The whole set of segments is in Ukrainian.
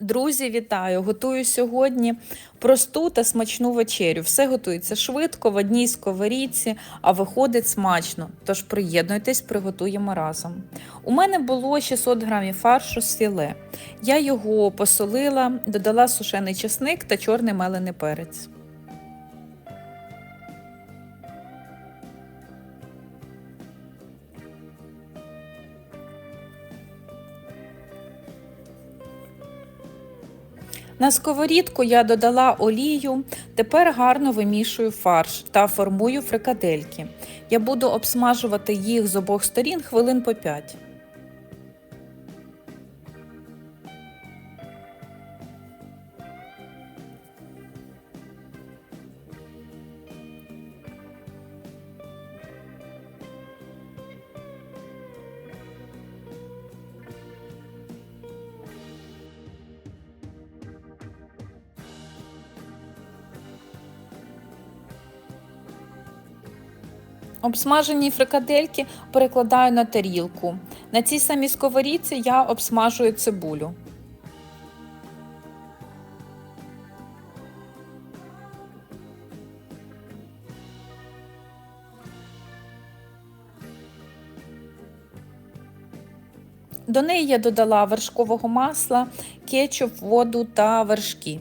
Друзі, вітаю! Готую сьогодні просту та смачну вечерю. Все готується швидко, в одній сковорідці, а виходить смачно. Тож приєднуйтесь, приготуємо разом. У мене було 600 грамів фаршу з філе. Я його посолила, додала сушений чесник та чорний мелений перець. На сковорідку я додала олію, тепер гарно вимішую фарш та формую фрикадельки. Я буду обсмажувати їх з обох сторін хвилин по 5. Обсмажені фрикадельки перекладаю на тарілку. На цій самій сковорідці я обсмажую цибулю. До неї я додала вершкового масла, кетчуп, воду та вершки.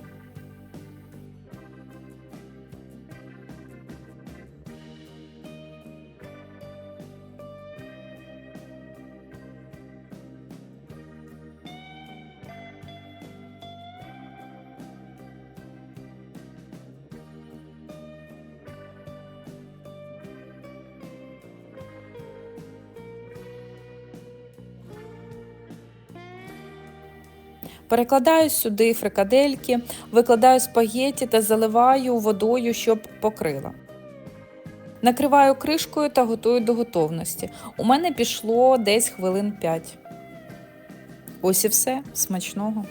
Перекладаю сюди фрикадельки, викладаю спагетті та заливаю водою, щоб покрила. Накриваю кришкою та готую до готовності. У мене пішло десь хвилин 5. Ось і все. Смачного.